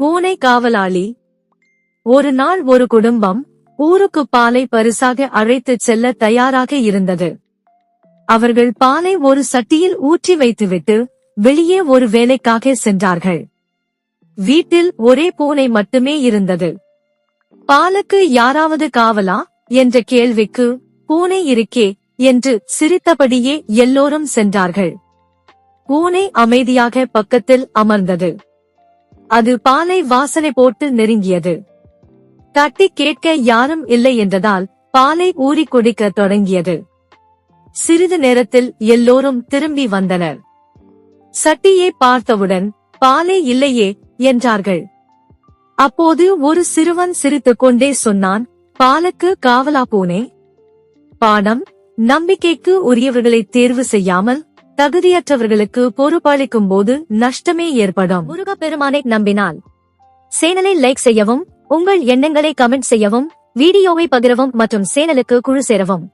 பூனை காவலாளி. ஒரு நாள் ஒரு குடும்பம் ஊருக்கு பாலை பரிசாக அழைத்துச் செல்ல தயாராக இருந்தது. அவர்கள் பாலை ஒரு சட்டியில் ஊற்றி வைத்துவிட்டு வெளியே ஒரு வேலைக்காக சென்றார்கள். வீட்டில் ஒரே பூனை மட்டுமே இருந்தது. பாலுக்கு யாராவது காவலா? என்ற கேள்விக்கு பூனை இருக்கே என்று சிரித்தபடியே எல்லோரும் சென்றார்கள். பூனை அமைதியாக பக்கத்தில் அமர்ந்தது. அது பாலை வாசனை போட்டு நெருங்கியது. தட்டி கேட்க யாரும் இல்லை என்றதால் பாலை ஊறி குடிக்க தொடங்கியது. சிறிது நேரத்தில் எல்லோரும் திரும்பி வந்தனர். சட்டியை பார்த்தவுடன் பாலே இல்லையே என்றார்கள். அப்போது ஒரு சிறுவன் சிரித்துக் கொண்டே சொன்னான் பாலுக்கு காவலா பூனே? பாடம் நம்பிக்கைக்கு உரியவர்களை தேர்வு செய்யாமல் தகுதியற்றவர்களுக்கு பொறுப்பளிக்கும் போது நஷ்டமே ஏற்படும். முருகப்பெருமானை நம்பினால். சேனலை லைக் செய்யவும் உங்கள் எண்ணங்களை கமெண்ட் செய்யவும் வீடியோவை பகிரவும் மற்றும் சேனலுக்கு குழு சேரவும்.